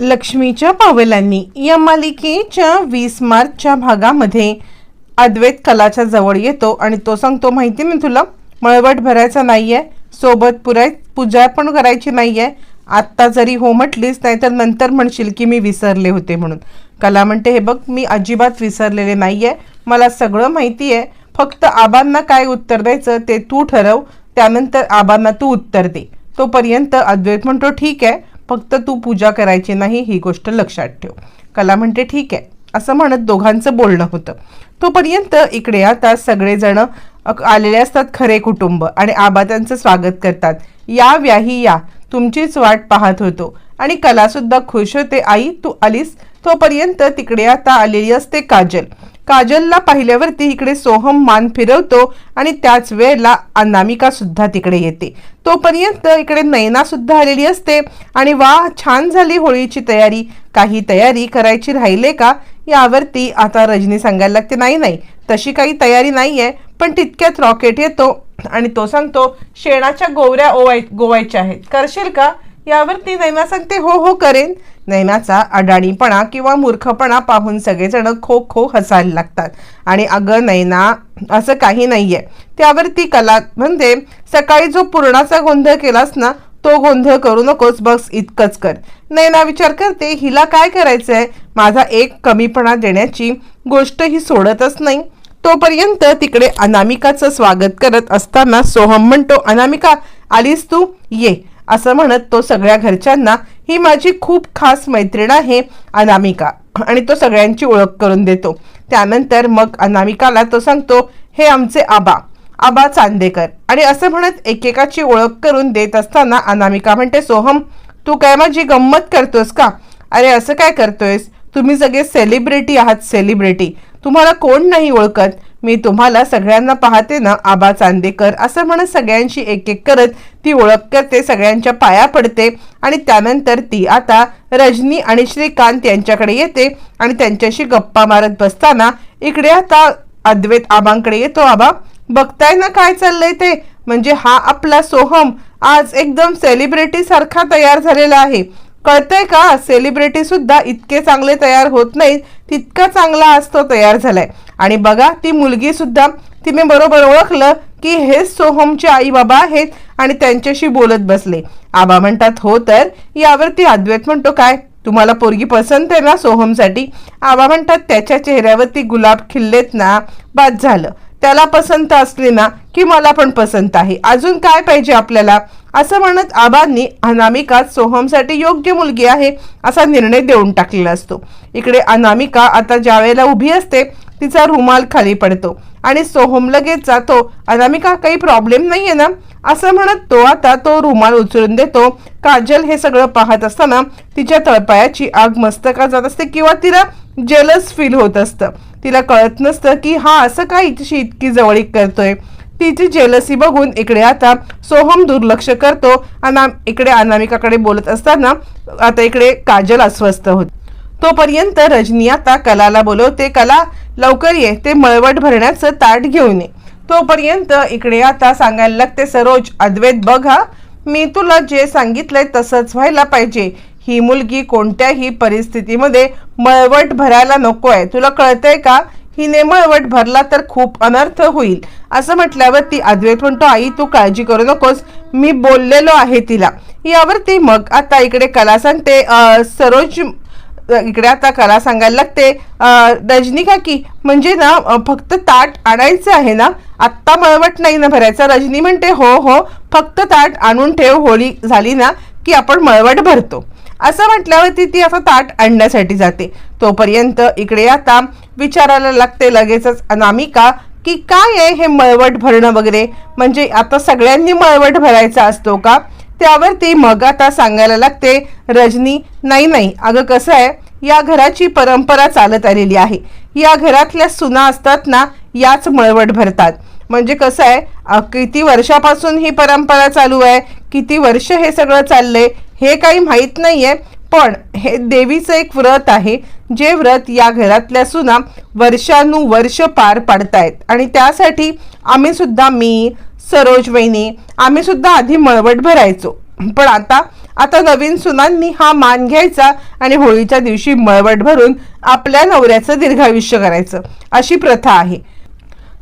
लक्ष्मीच्या पावेलांनी या मालिकेच्या वीस मार्चच्या भागामध्ये अद्वैत कलाच्या जवळ येतो आणि तो सांगतो माहिती ना तुला? मळवट भरायचा नाही आहे सोबत पुराय पूजा पण करायची नाही आहे आत्ता जरी हो म्हटलीस नाहीतर नंतर म्हणशील की मी विसरले होते म्हणून. कला म्हणते हे बघ मी अजिबात विसरलेले नाही आहे मला सगळं माहिती आहे. फक्त आबांना काय उत्तर द्यायचं ते तू ठरव. त्यानंतर आबांना तू उत्तर दे. तोपर्यंत अद्वैत म्हणतो ठीक आहे. फक्त तू पूजा करायची नाही ही गोष्ट लक्षात ठेव. कला म्हणते ठीक आहे. असं म्हणत दोघांचं बोलणं होतं. तोपर्यंत इकडे आता सगळेजण आलेले असतात खरे कुटुंब आणि आबा त्यांचं स्वागत करतात. या व्याही या. तुमचीच वाट पाहत होतो. आणि कलासुद्धा खुश होते आई तू आलीस? तोपर्यंत तिकडे आता आलेली असते काजल. काजलला पाहिल्यावरती इकडे सोहम मान फिरवतो आणि त्याच वेळेला अनामिका सुद्धा तिकडे येते. तोपर्यंत इकडे नैना सुद्धा आलेली असते. आणि वा छान झाली होळीची तयारी. काही तयारी करायची राहिले का? यावरती आता रजनी सांगायला लागते नाही नाही तशी काही तयारी नाही आहे पण तितक्यात रॉकेट येतो आणि तो सांगतो शेणाच्या गोवऱ्या ओवाय गोवायच्या आहेत. करशील का? यावरती नैना सांगते हो हो करेन. नैनाचा अडाणीपणा किंवा मूर्खपणा पाहून सगळेजण खो खो हसायला लागतात. आणि अगं नैना असं काही नाही आहे त्यावर ती कला म्हणते सकाळी जो पूर्णाचा गोंधळ केलास ना तो गोंधळ करू नकोस बस इतकंच कर. नैना विचार करते हिला काय करायचं आहे माझा एक कमीपणा देण्याची गोष्ट ही सोडतच नाही. तोपर्यंत तिकडे अनामिकाचं स्वागत करत असताना सोहम म्हणतो अनामिका आलीस तू? ये. असं म्हणत तो सगळ्या घरच्यांना ही माझी खूप खास मैत्रीण आहे अनामिका. आणि तो सगळ्यांची ओळख करून देतो. त्यानंतर मग अनामिकाला तो सांगतो हे आमचे आबा आबा चांदेकर. आणि असं म्हणत एकेकाची ओळख करून देत असताना अनामिका म्हणते सोहम तू काय माझी गंमत करतोस का? अरे असं काय करतोयस? तुम्ही सगळे सेलिब्रिटी आहात सेलिब्रिटी तुम्हाला कोण नाही ओळखत? मी तुम्हाला सगळ्यांना पाहते ना आबा चांदेकर. असं म्हणत सगळ्यांशी एक एक करत ती ओळख करते सगळ्यांच्या पाया पडते आणि त्यानंतर ती आता रजनी आणि श्रीकांत यांच्याकडे येते आणि त्यांच्याशी गप्पा मारत बसताना इकडे आता अद्वैत आबांकडे येतो आबा बघताय ना काय चाललंय ते? म्हणजे हा आपला सोहम आज एकदम सेलिब्रिटी सारखा तयार झालेला आहे. कळतंय का? सेलिब्रिटी सुद्धा इतके चांगले तयार होत नाहीत तितका चांगला आज तो तयार झालाय. आणि बघा ती मुलगी सुद्धा तिने बरोबर ओळखलं की हेच सोहमचे आई बाबा आहेत आणि त्यांच्याशी बोलत बसले. आबा म्हणतात हो तर यावरती अद्वैत म्हणतो काय? तुम्हाला पोरगी पसंत आहे ना सोहमसाठी? आबा म्हणतात त्याच्या चेहऱ्यावरती गुलाब खिल्लेत ना बाद झालं. त्याला पसंत असली ना की मला पण पसंत आहे. अजून काय पाहिजे आपल्याला? असं म्हणत आबांनी अनामिका सोहमसाठी योग्य मुलगी आहे असा निर्णय देऊन टाकलेला असतो. इकडे अनामिका आता ज्या वेळेला उभी असते तिचा रुमाल खाली पडतो आणि सोहम लगेच जातो अनामिका काही प्रॉब्लेम नाहीये ना? असं म्हणत तो आता तो रुमाल उचलून देतो. काजल हे सगळं पाहत असताना तिच्या तळपायाची आग मस्तकात जात असते किंवा तिला जेलस फील होत असतं. तिला कळत नसतं की हा असं काय तिची इतकी जवळीक करतोय. तिची जेलसी बघून इकडे आता सोहम दुर्लक्ष करतो. अना इकडे अनामिकाकडे बोलत असताना आता इकडे काजल अस्वस्थ होत तोपर्यंत रजनी आता कलाला बोलवते कला लवकर ये. ते मळवट भरण्याचं ताट घेऊन ये. तोपर्यंत इकडे आता सांगायला लागते सरोज अद्वैत बघ हा. मी तुला जे सांगितलंय तसंच व्हायला पाहिजे. ही मुलगी कोणत्याही परिस्थितीमध्ये मळवट भरायला नको आहे तुला कळतंय का? हिने मळवट भरला तर खूप अनर्थ होईल. असं म्हटल्यावर ती अद्वैत म्हणतो आई तू काळजी करू नकोस. मी बोललेलो आहे तिला. यावरती मग आता इकडे कला सांगते सरोज इकडे आता कला सांगायला लागते रजनी काकी म्हणजे ना फक्त ताट आणायचं आहे ना? आत्ता मळवट नाही ना भरायचा? रजनी म्हणते हो हो फक्त ताट आणून ठेव होळी झाली ना की आपण मळवट भरतो. असं म्हटल्यावरती ती आता ताट आणण्यासाठी जाते. तोपर्यंत इकडे आता विचारायला लागते लगेचच. अनामिका की? काय आहे हे मळवट भरणं वगैरे? म्हणजे आता सगळ्यांनी मळवट भरायचा असतो का? त्यावरती मग आता सांगायला लागते रजनी नाही नाही अगं कसं आहे? या घराची परंपरा चालत आलेली आहे. या घरातल्या सुना असतात ना याच मळवट भरतात. म्हणजे कसं आहे? किती वर्षापासून ही परंपरा चालू आहे? किती वर्ष हे सगळं चाललंय? हे काही माहीत नाही आहे पण हे देवीचं एक व्रत आहे जे व्रत या घरातल्या सुना वर्षानुवर्ष पार पाडतायत. आणि त्यासाठी आम्ही सुद्धा मी सरोज वहिनी आम्ही सुद्धा आधी मळवट भरायचो. पण आता आता नवीन सुनांनी हा मान घ्यायचा आणि होळीच्या दिवशी मळवट भरून आपल्या नवऱ्याचं दीर्घायुष्य करायचं. अशी प्रथा आहे.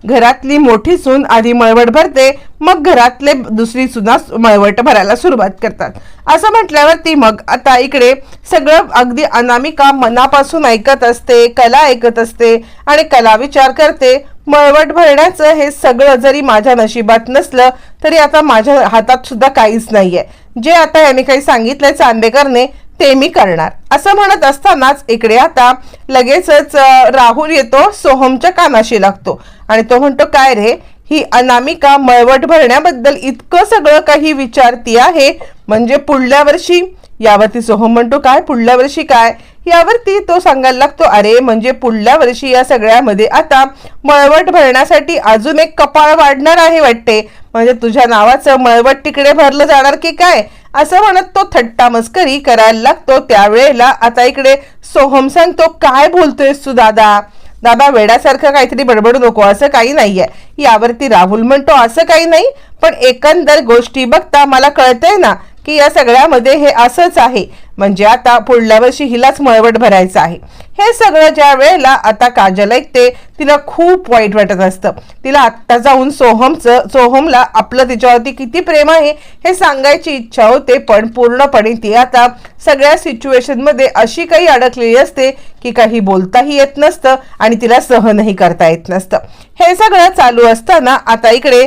घरातली मोठी सून आधी मळवट भरते मग घरातले दुसरी सुना मळवट भरायला सुरुवात करतात. असं म्हटल्यावर ती मग आता इकडे सगळं अगदी अनामिका मनापासून ऐकत असते कला ऐकत असते आणि कला विचार करते. मळवट भरण्याचं हे सगळं जरी माझ्या नशिबात नसलं तरी आता माझ्या हातात सुद्धा काहीच नाहीये. जे आता याने काही सांगितलंय चांदेकरने ते मी करणार. असं म्हणत असतानाच इकडे आता लगेचच राहुल येतो सोहमच्या कानाशी लागतो. आणि तो म्हणतो काय रे? ही अनामिका मळवट भरण्याबद्दल इतकं सगळं काही विचारती आहे. म्हणजे पुढल्या वर्षी यावरती सोहम हो म्हणतो काय? पुढल्या वर्षी काय? यावरती तो सांगायला लागतो अरे म्हणजे पुढल्या वर्षी या सगळ्यामध्ये आता मळवट भरण्यासाठी अजून एक कपाळ वाढणार आहे वाटते. म्हणजे तुझ्या नावाचं मळवट तिकडे भरलं जाणार की काय? असं म्हणत तो थट्टा मस्करी करायला लागतो. त्यावेळेला आता इकडे सोहम सांगतो काय बोलतोयस तू दादा? दादा वेड्यासारखं काहीतरी बडबडू नको असं काही नाहीये. यावरती राहुल म्हणतो असं काही नाही पण एकंदर गोष्टी बघता मला कळतंय ना की या सगळ्यामध्ये हे असंच आहे. म्हणजे आता पुढल्या वर्षी हिलाच मळवट भरायचं आहे. हे सगळं ज्या वेळेला आता काजल ऐकते तिला खूप वाईट वाटत असतं. तिला आत्ता जाऊन सोहमचं सोहमला आपलं तिच्यावरती किती प्रेम आहे हे सांगायची इच्छा होते पण पूर्णपणे ती आता सगळ्या सिच्युएशनमध्ये अशी काही अडकलेली असते की काही बोलताही येत नसतं आणि तिला सहनही करता येत नसतं. हे सगळं चालू असताना आता इकडे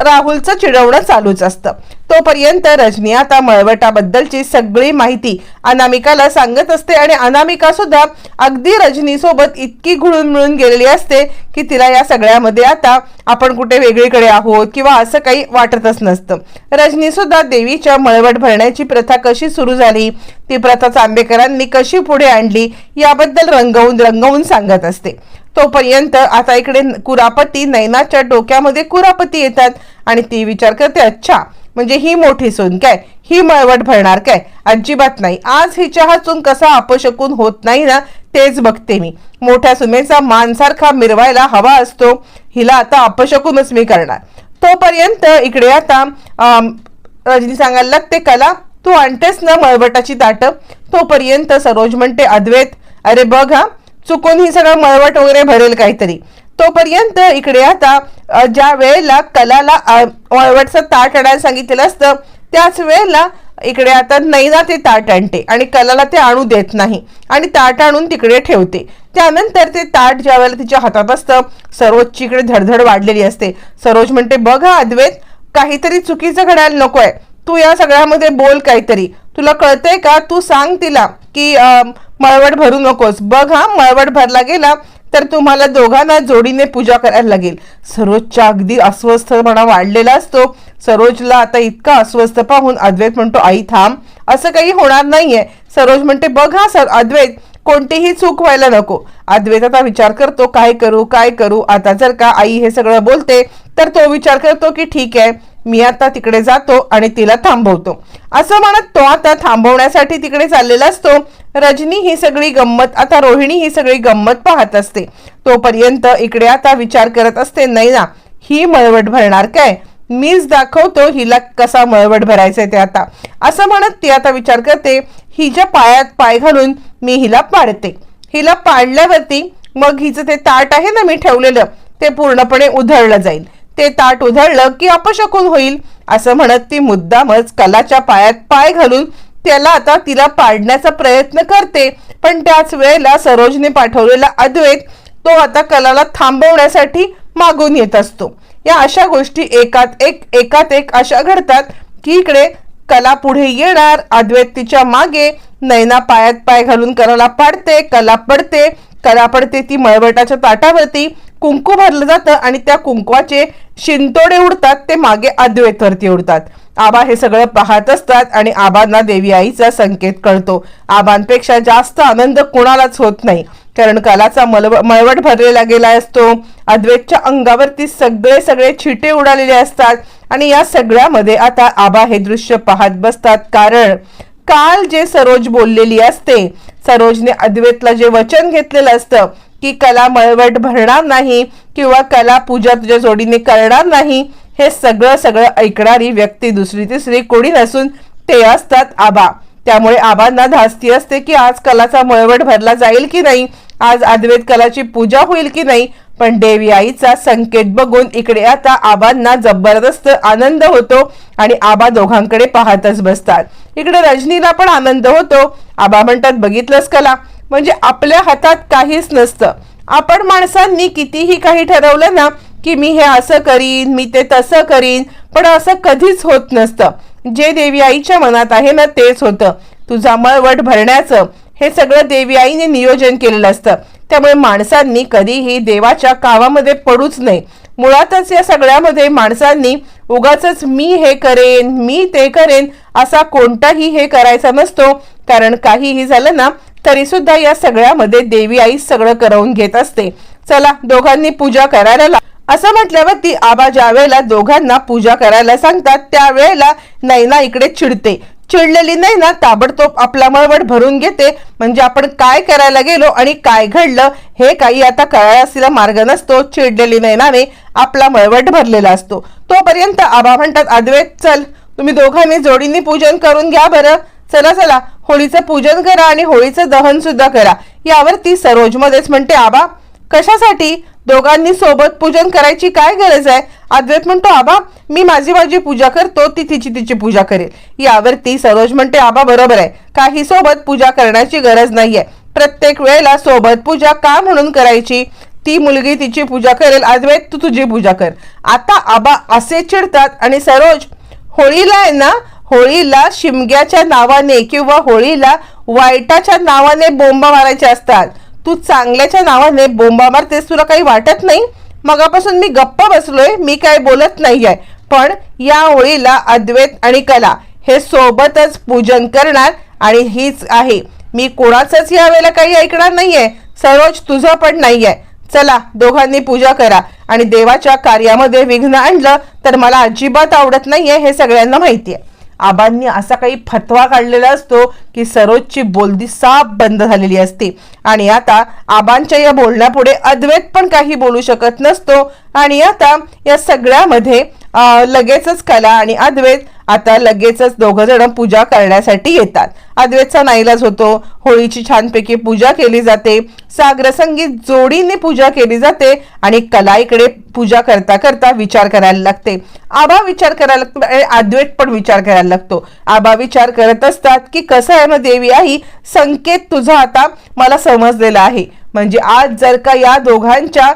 राहुलचं चिडवणं चालूच असतं. तोपर्यंत रजनी आता मळवटाबद्दलची सगळी माहिती अनामिकाला सांगत असते आणि अनामिका सुद्धा अगदी रजनी सोबत इतकी घुळून मिळून गेलेली असते की तिला या सगळ्यामध्ये आता आपण कुठे वेगळीकडे आहोत किंवा असं काही वाटतच नसतं. रजनी सुद्धा देवीच्या मळवट भरण्याची प्रथा कशी सुरू झाली ती प्रथा चांबेकरांनी कशी पुढे आणली याबद्दल रंगवून रंगवून सांगत असते. तोपर्यंत आता इकडे कुरापती नैनाच्या डोक्यामध्ये कुरापती येतात आणि ती विचार करते अच्छा म्हणजे ही मोठी सून काय? ही मळवट भरणार काय? अजिबात नाही. आज हिच्या हा चून कसा अपशकून होत नाही ना तेच बघते मी. मोठ्या सुनेचा मानसारखा मिरवायला हवा असतो हिला आता अपशकूनच मी करणार. तोपर्यंत इकडे आता रजनी सांगायला लागते कला तू आणतेस ना मळवटाची ताटं? तोपर्यंत सरोज म्हणते अद्वैत अरे बघ हा चुकून ही सगळं मळवट वगैरे भरेल काहीतरी. तोपर्यंत इकडे आता ज्या वेळेला कलाला अ, मळवटचं ताट आणायला सांगितलेलं असतं त्याच वेळेला इकडे आता नैना ते ताट आणते आणि कलाला ते आणू देत नाही आणि ताट आणून तिकडे ठेवते. त्यानंतर ते ताट ज्या वेळेला तिच्या हातात असतं सरोजची इकडे धडधड वाढलेली असते. सरोज म्हणते बघ हा अद्वैत काहीतरी चुकीचं घडायला नको आहे तू या सगळ्यामध्ये बोल काहीतरी. तुला कळतंय का? तू सांग तिला की मळवट भरू नकोस. बघ हा मळवट भरला गेला तर तुम्हाला दोघांना जोडीने पूजा करायला लागेल. सरोजच्या अगदी अस्वस्थपणा वाढलेला असतो. सरोजला आता इतका अस्वस्थ पाहून अद्वैत म्हणतो आई थांब. असं काही होणार नाहीये. सरोज म्हणते बघ हा सर अद्वैत कोणतीही चूक व्हायला नको. अद्वैत आता विचार करतो काय करू काय करू? आता जर का आई हे सगळं बोलते तर तो विचार करतो की ठीक आहे मी आता तिकडे जातो आणि तिला थांबवतो. असं म्हणत तो आता थांबवण्यासाठी तिकडे चाललेला असतो. रजनी ही सगळी गंमत आता रोहिणी ही सगळी गंमत पाहत असते. तोपर्यंत इकडे आता विचार करत असते नाही ना ही मळवट भरणार काय? मीच दाखवतो हिला कसा मळवट भरायचंय ते आता. असं म्हणत ती आता विचार करते हिच्या पायात पाय घालून मी हिला पाडते. हिला पाडल्यावरती मग हिचं ते ताट आहे ना मी ठेवलेलं ते पूर्णपणे उधळलं जाईल. ते ताट उधळलं की अपशकून होईल. असं म्हणत ती मुद्दामच कलाच्या पायात पाय घालून त्याला आता तिला पाडण्याचा प्रयत्न करते. पण त्याच वेळेला सरोजने पाठवलेला अद्वैत तो आता कलाला थांबवण्यासाठी मागून येत असतो. या अशा गोष्टी एकात एक एकात एक अशा घडतात की इकडे कला पुढे येणार अद्वैत तिच्यामागे नैना पायात पाय घालून कलाला पाडते कला पडते कला पडते ती मळवटाच्या ताटावरती कुंकू भरलं जातं आणि त्या कुंकवाचे शिंतोडे उडतात ते मागे अद्वैतवरती उडतात. आबा हे सगळं पाहत असतात आणि आबांना देवी आईचा संकेत कळतो. आबांपेक्षा जास्त आनंद कुणालाच होत नाही. कारण कलाचा मलव मळवट भरलेला गेला असतो. अद्वैतच्या अंगावरती सगळे सगळे छिटे उडालेले असतात आणि या सगळ्यामध्ये आता आबा हे दृश्य पाहत बसतात. कारण काल जे सरोज बोललेली असते सरोजने अद्वैतला जे वचन घेतलेलं असतं की कला मळवट भरणार नाही किंवा कला पूजा तुझ्या जोडीने करणार नाही हे सगळं सगळं ऐकणारी व्यक्ती दुसरी तिसरी कोणी नसून ते असतात आबा. त्यामुळे आबांना धास्ती असते की आज कलाचा मळवट भरला जाईल की नाही? आज अद्वैत कलाची पूजा होईल की नाही? पण देवी आईचा संकेत बघून इकडे आता आबांना जबरदस्त आनंद होतो आणि आबा दोघांकडे पाहतच बसतात. इकडे रजनीला पण आनंद होतो. आबा म्हणतात बघितलंस कला. म्हणजे आपल्या हातात काहीच नसतं. आपण माणसांनी कितीही काही ठरवलं ना की मी हे असं करीन मी ते तसं करीन पण असं कधीच होत नसतं. जे देवी आईच्या मनात आहे ना तेच होतं. तुझा मळवट भरण्याचं हे सगळं देवी आईने नियोजन केलेलं असतं. त्यामुळे माणसांनी कधीही देवाच्या कामामध्ये पडूच नये. मुळातच या सगळ्यामध्ये माणसांनी उगाच मी हे करेन मी ते करेन असा कोणताही हे करायचा नसतो. कारण काहीही झालं ना तरी सुद्धा या सगळ्यामध्ये देवी आई सगळं करवून घेत असते. चला दोघांनी पूजा करायला ला- असं म्हटल्यावर ती आबा ज्यावेळेला दोघांना पूजा करायला सांगतात त्यावेळेला नैना इकडे चिडते. चिडलेली नैना ताबडतोब आपला मळवट भरून घेते. म्हणजे आपण काय करायला गेलो आणि काय घडलं हे काही आता कळायला मार्ग नसतो. चिडलेली नैनाने आपला मळवट भरलेला असतो. तोपर्यंत आबा म्हणतात अद्वैत चल. तुम्ही दोघांनी जोडीने पूजन करून घ्या बरं. चला चला. होळीचं पूजन करा आणि होळीचं दहन सुद्धा करा. यावरती सरोज मध्येच म्हणते आबा कशासाठी? दोघांनी सोबत पूजन करायची काय गरज आहे? अद्वैत म्हणतो आबा मी माझी माझी पूजा करतो ती तिची तिची पूजा करेल. यावरती सरोज म्हणते आबा बरोबर आहे. काही सोबत पूजा करण्याची गरज नाहीये. प्रत्येक वेळेला सोबत पूजा का म्हणून करायची? ती मुलगी तिची पूजा करेल. अद्वैत तू तुझी पूजा कर. आता आबा असे चिडतात आणि सरोज होळीला आहे ना होळीला शिमग्याच्या नावाने किंवा होळीला वाईटाच्या नावाने बोंबा मारायचे असतात. तू चांगल्याच्या नावाने बोंबा मारतेस तुला काही वाटत नाही? मगापासून मी गप्प बसलोय मी काय बोलत नाही आहे पण या होळीला अद्वैत आणि कला हे सोबतच पूजन करणार आणि हीच आहे. मी कोणाचंच या वेळेला काही ऐकणार नाहीये. सरोज तुझं पण नाहीये. चला दोघांनी पूजा करा. आणि देवाच्या कार्यामध्ये विघ्न आणलं तर मला अजिबात आवडत नाहीये हे सगळ्यांना माहिती आहे आबांनी असा काही फतवा काढलेला असतो की सरोजची बोलदी साप बंद झालेली असते. आणि आता आबांच्या या बोलण्यापुढे अद्वैत पण काही बोलू शकत नसतो. आणि आता या सगळ्यामध्ये लगेचच कला आणि अद्वैत आता लगेचच दोघं जण पूजा करण्यासाठी येतात. अद्वैतचा नाईलाज होतो. होळीची छानपैकी पूजा केली जाते. सागर संगीत जोडीने पूजा केली जाते आणि कला इकडे पूजा करता करता विचार करायला लागते. आबा विचार करायला लागतो. आणि अद्वैत पण विचार करायला लागतो. आबा विचार करत असतात की कसं ना देवी आई संकेत तुझा आता मला समजलेला आहे. म्हणजे आज जर का या दोघांच्या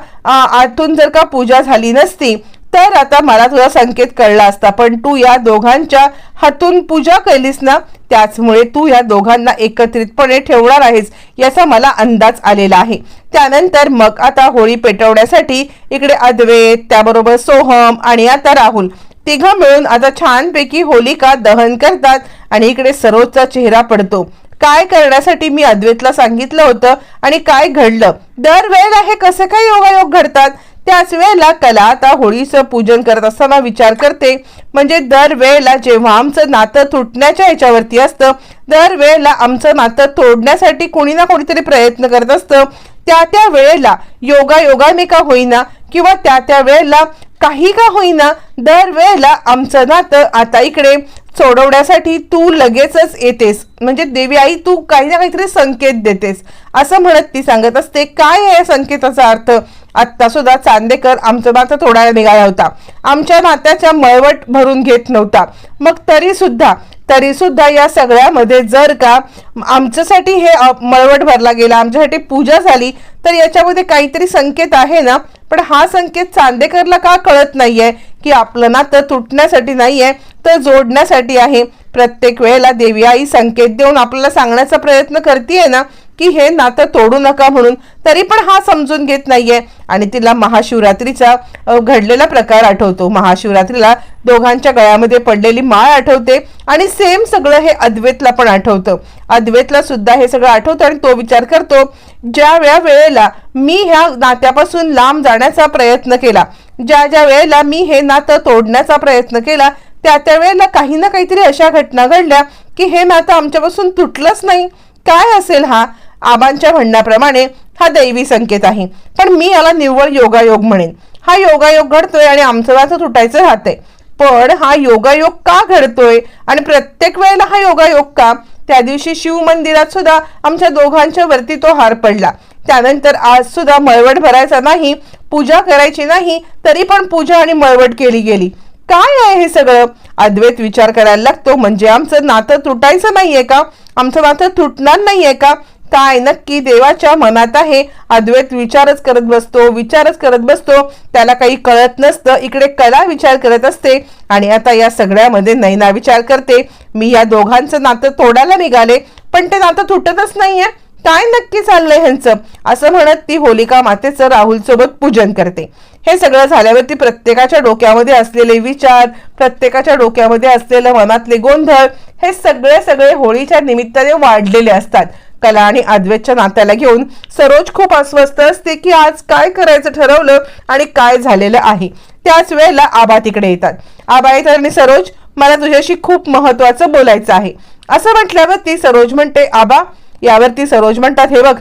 आतून जर का पूजा झाली नसती तर आता मला तुझा संकेत कळला असता. पण तू या दोघांच्या हातून पूजा केलीस ना त्याचमुळे तू या दोघांना एकत्रितपणे ठेवणार आहेस याचा मला अंदाज आलेला आहे. त्यानंतर मग आता होळी पेटवण्यासाठी इकडे अद्वैत त्याबरोबर सोहम आणि आता राहुल तिघं मिळून आता छानपैकी होलिका दहन करतात आणि इकडे सरोजचा चेहरा पडतो. काय करण्यासाठी मी अद्वैतला सांगितलं होतं आणि काय घडलं? दरवेळेला हे कसे काय योगायोग घडतात? त्याच वेळेला कला आता होळीचं पूजन करत असताना विचार करते. म्हणजे दरवेळेला जेव्हा आमचं नातं तुटण्याच्या ह्याच्यावरती असतं दरवेळेला आमचं नातं तोडण्यासाठी कोणी ना कोणीतरी प्रयत्न करत असतं. त्या त्या वेळेला योगायोगाने का होईना किंवा त्या त्या वेळेला काही का होईना दरवेळेला आमचं नातं आता इकडे सोडवण्यासाठी तू लगेचच येतेस. म्हणजे देवी आई तू काही ना काहीतरी संकेत देतेस. असं म्हणत ती सांगत असते. काय आहे या संकेताचा अर्थ? आत्ता सुद्धा चांदेकर आमचं नातं तोडायला निघाला होता. आमच्या नात्याच्या मळवट भरून घेत नव्हता. मग तरी सुद्धा तरी सुद्धा या सगळ्यामध्ये जर का आमच्यासाठी हे मळवट भरला गेला आमच्यासाठी पूजा झाली तर याच्यामध्ये काहीतरी संकेत आहे ना? पण हा संकेत चांदेकरला का कळत नाहीये? की आपलं नातं तुटण्यासाठी नाहीये तर जोडण्यासाठी आहे. प्रत्येक वेळेला देवी आई संकेत देऊन आपल्याला सांगण्याचा प्रयत्न करते ना? की हे नातं तोडू नका म्हणून. तरी पण हा समजून घेत नाहीये. आणि तिला महाशिवरात्रीचा घडलेला प्रकार आठवतो. महाशिवरात्रीला दोघांच्या गळ्यामध्ये पडलेली माळ आठवते आणि सेम सगळं हे अद्वैतला पण आठवतं. अद्वैतला सुद्धा हे सगळं आठवतं आणि तो विचार करतो ज्या वेळा वेळेला मी ह्या नात्यापासून लांब जाण्याचा प्रयत्न केला ज्या ज्या वेळेला मी हे नातं तोडण्याचा प्रयत्न केला त्या त्या वेळेला काही ना काहीतरी अशा घटना घडल्या की हे नातं आमच्यापासून तुटलंच नाही. काय असेल हा? आबांच्या म्हणण्याप्रमाणे हा दैवी संकेत आहे. पण मी याला निव्वळ योगायोग म्हणेन. हा योगायोग घडतोय आणि आमचं नातं तुटायचं राहतंय. पण हा योगायोग का घडतोय आणि प्रत्येक वेळेला हा योगायोग का? त्या दिवशी शिव मंदिरात सुद्धा आमच्या दोघांच्या वरती तो हार पडला. त्यानंतर आज सुद्धा मळवट भरायचा नाही पूजा करायची नाही तरी पण पूजा आणि मळवट केली गेली. काय आहे हे सगळं? अद्वैत विचार करायला लागतो. म्हणजे आमचं नातं तुटायचं नाहीये का? आमचं नातं तुटणार नाहीये का? काय? नक्की देवाच्या मनात आहे. अद्वैत विचारच करत बसतो विचारच करत बसतो. त्याला काही कळत नसतं. इकडे कला विचार करत असते. आणि आता या सगळ्यामध्ये नैना विचार करते. मी या दोघांचं नातं तोडायला निघाले पण ते नातं तुटतच नाहीये. काय नक्की चाललंय ह्यांचं? असं म्हणत ती होलिका मातेचं राहुल सोबत पूजन करते. हे सगळं झाल्यावरती प्रत्येकाच्या डोक्यामध्ये असलेले विचार प्रत्येकाच्या डोक्यामध्ये असलेलं मनातले गोंधळ हे सगळे सगळे होळीच्या निमित्ताने वाढलेले असतात. कला आणि अद्वैतच्या नात्याला घेऊन सरोज खूप अस्वस्थ असते की आज काय करायचं ठरवलं आणि काय झालेलं आहे. त्याच वेळेला आबा तिकडे येतात. आबा येतात आणि सरोज मला तुझ्याशी खूप महत्वाचं बोलायचं आहे. असं म्हटल्यावर ती सरोज म्हणते आबा यावरती सरोज म्हणतात हे बघ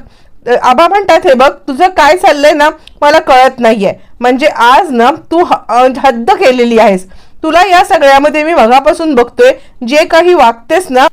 आबा म्हणतात हे बघ तुझं काय चाललंय ना मला कळत नाहीये. म्हणजे आज ना तू हद्द केलेली आहेस. तुला या सगळ्यामध्ये मी मगापासून बघतोय. जे काही वागतेस ना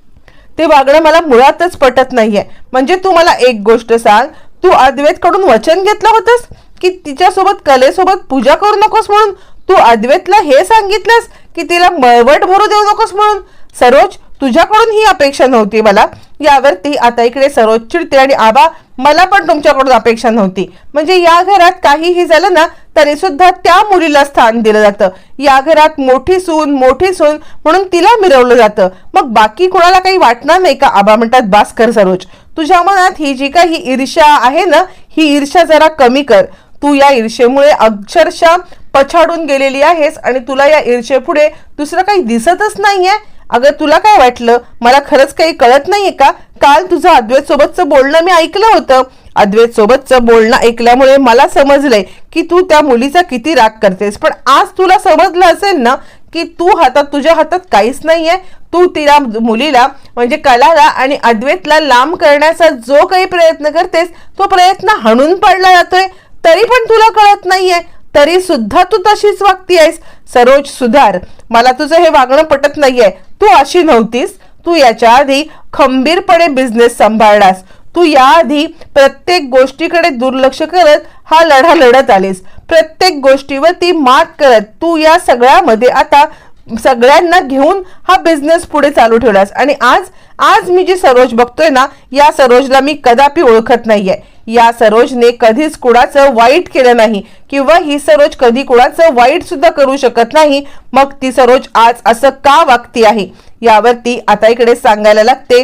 ते वागणं मला मुळातच पटत नाहीये. म्हणजे तू मला एक गोष्ट सांग तू अद्वैतकडून वचन घेतलं होतंस? की तिच्यासोबत कलेसोबत पूजा करू नकोस म्हणून? तू अद्वैतला हे सांगितलंस की तिला मळवट भरू देऊ नकोस म्हणून? सरोज तुझ्याकडून ही अपेक्षा नव्हती मला. यावरती आता इकडे सरोज चिडते आणि आबा मला पण तुमच्याकडून अपेक्षा नव्हती. म्हणजे या घरात काहीही झालं ना तरी सुद्धा त्या मुलीला स्थान दिलं जातं. या घरात मोठी सून मोठी सून म्हणून तिला मिरवलं जातं. मग बाकी कोणाला काही वाटणार नाही का? आबा म्हणतात भास्कर कर सरोज तुझ्या मनात ही जी काही ईर्ष्या आहे ना ही ईर्ष्या जरा कमी कर. तू या ईर्षेमुळे अक्षरशः पछाडून गेलेली आहेस आणि तुला या ईर्षेपुढे दुसरं काही दिसतच नाहीये. अगं तुला काय वाटलं? मला खरंच काही कळत नाहीये का? काल तुझं अद्वैत सोबतचं बोलणं मी ऐकलं होतं. अद्वैत सोबतचं बोलणं ऐकल्यामुळे मला समजलंय की तू त्या मुलीचा किती राग करतेस. पण आज तुला समजलं असेल ना की तू हातात तुझ्या हातात काहीच नाहीये. तू तिला मुलीला म्हणजे कलाला आणि अद्वैतला लांब करण्याचा जो काही प्रयत्न करतेस तो प्रयत्न हाणून पडला जातोय. तरी पण तुला कळत नाहीये. तरी सुद्धा तू तशीच वागती आहेस. सरोज सुधार मला तुझं हे वागणं पटत नाहीये. तू अशी नव्हतीस. तू याच्या आधी खंबीरपणे बिझनेस सांभाळलास. तू याआधी प्रत्येक गोष्टीकडे दुर्लक्ष करत हा लढा लढत आलीस. प्रत्येक गोष्टीवरती मात करत तू या सगळ्यामध्ये आता सगळ्यांना घेऊन हा बिझनेस पुढे चालू ठेवलास. आणि आज आज मी जी सरोज बघतोय ना या सरोजला मी कदापि ओळखत नाहीये. या सरोजने कधीच कुणाचं वाईट केलं नाही किंवा ही सरोज कधी कुणाचं वाईट सुद्धा करू शकत नाही मग ती सरोज आज असं का वागती आहे? यावरती आता इकडे सांगायला लागते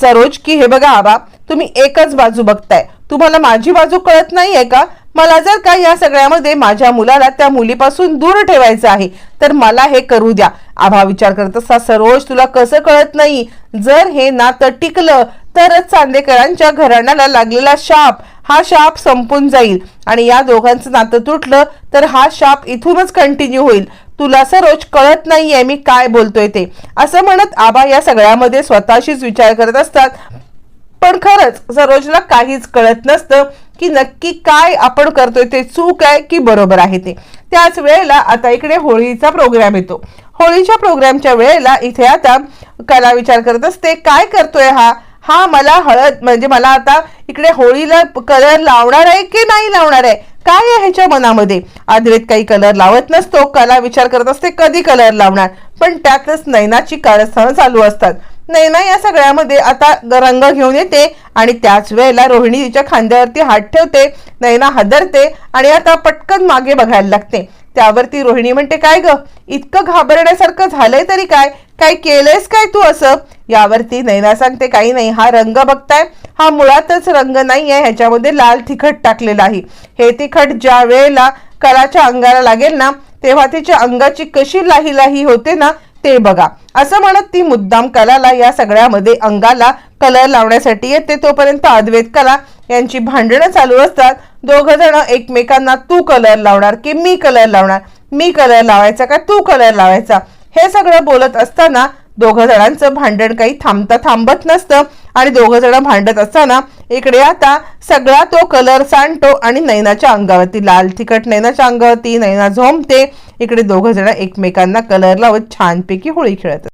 सरोज की हे बघा आबा तुम्ही एकच बाजू बघताय. तुम्हाला माझी बाजू कळत नाहीये का? मला जर का या सगळ्यामध्ये माझ्या मुलाला त्या मुलीपासून दूर ठेवायचं आहे तर मला हे करू द्या. आभा विचार करत असता सरोज तुला कसं कळत नाही? जर हे नातं टिकलं तरच चांदेकरांच्या घराण्याला लागलेला शाप हा शाप संपून जाईल. आणि या दोघांचं नातं तुटलं तर हा शाप इथूनच कंटिन्यू होईल. तुला सरोज कळत नाहीये मी काय बोलतोय ते. असं म्हणत आबा या सगळ्यामध्ये स्वतःशीच विचार करत असतात. पण खरंच सरोजला काहीच कळत नसतं की नक्की काय आपण करतोय ते चूक आहे की बरोबर आहे ते. त्याच वेळेला आता इकडे होळीचा प्रोग्राम येतो. होळीच्या प्रोग्रामच्या वेळेला इथे आता कला विचार करत असते काय करतोय हा? हा मला हळद म्हणजे मला आता इकडे होळीला कलर लावणार आहे की नाही लावणार आहे? काय आहे ह्याच्या मनामध्ये? अद्वैत काही कलर लावत नसतो कला विचार करत असते कधी कलर लावणार? पण त्यातच नैनाची कारस्थानं चालू असतात. नैना या सगळ्यामध्ये आता रंग घेऊन येते आणि त्याच वेळेला रोहिणी तिच्या खांद्यावरती हात ठेवते नैना हादरते आणि आता पटकन मागे बघायला लागते. त्यावरती रोहिणी म्हणते काय ग? इतकं घाबरण्यासारखं झालंय तरी काय? काय केलंयस काय तू असं? यावरती नैना सांगते काही नाही हा रंग बघताय. हा मुळातच रंग नाही आहे ह्याच्यामध्ये लाल तिखट टाकलेलं आहे. हे तिखट ज्या वेळेला कलाच्या अंगाला लागेल ना तेव्हा तिच्या अंगाची कशी लाही लाही होते ना ते बघा. असं म्हणत ती मुद्दाम कलाला या सगळ्यामध्ये अंगाला कलर लावण्यासाठी येते. तोपर्यंत अद्वैत कला यांची भांडणं चालू असतात. दोघ जण एकमेकांना तू कलर लावणार की मी कलर लावणार? मी कलर लावायचा का तू कलर लावायचा? हे सगळं बोलत असताना दोघ जणांचं भांडण काही थांबता थांबत नसतं आणि दोघं जण भांडत असताना इकडे आता सगळा तो कलर सांडतो आणि नैनाच्या अंगावरती लाल तिखट नैनाच्या अंगावरती नैना झोंबते. इकडे दोघं जण एकमेकांना कलर लावत छानपैकी होळी खेळत